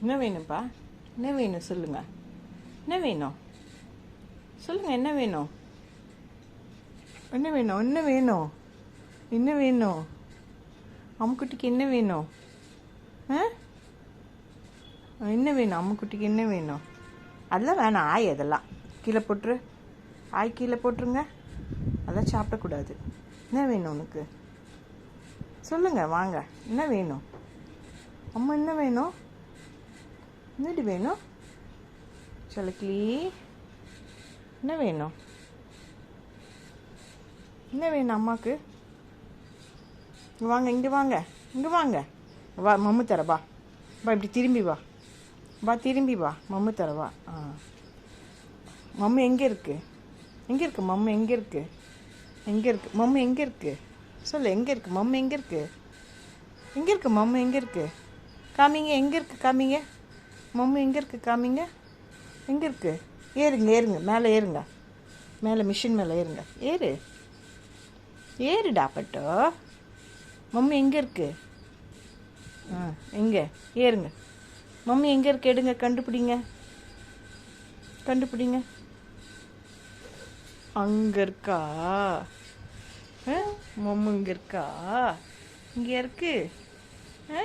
என்ன வேணும்ப்பா என்ன வேணும் சொல்லுங்க என்ன வேணும் சொல்லுங்க என்ன வேணும் என்ன வேணும் என்ன வேணும் என்ன வேணும் அம்முக்குட்டிக்கு என்ன வேணும் ஆ என்ன வேணும் அம்முக்குட்டிக்கு என்ன வேணும் அதெல்லாம் வேணாம் ஆய் அதெல்லாம் கீழே போட்டுரு ஆய் கீழே போட்டுருங்க அதெல்லாம் சாப்பிடக்கூடாது என்ன வேணும் உனக்கு சொல்லுங்க வாங்க என்ன வேணும் அம்மா என்ன வேணும் என்னடி வேணும் சலக்கிளி என்ன வேணும் என்ன வேணும் அம்மாவுக்கு வாங்க இங்கே வாங்க இங்கே வாங்க வா மம்மு தர வா வா இப்படி திரும்பி வா வா திரும்பி வா மம்மு தர வா ஆ மம்மு எங்கே இருக்குது எங்கே இருக்கு மம்மு எங்கே இருக்குது எங்கே இருக்குது மம்மு எங்கே இருக்குது சொல்லு எங்கே இருக்குது மம்மு எங்கே இருக்குது எங்கே இருக்குது மம்மு எங்கே இருக்குது காமிங்க எங்கே இருக்குது காமிங்க மம்மி எங்கே இருக்கு? காமிங்க. எங்கே இருக்கு? ஏறுங்க ஏறுங்க. மேலே ஏறுங்க. மேலே மிஷின் மேலே ஏறுங்க. ஏறு. ஏறுடா பட்டோ. மம்மி எங்கே இருக்கு? ஆ எங்கே? ஏறுங்க. மம்மி எங்கே இருக்கு? எடுங்க கண்டுபிடிங்க. கண்டுபிடிங்க. அங்கே இருக்கா? ஆ மம்மு இங்கே இருக்கா? இங்கே இருக்கு. ஆ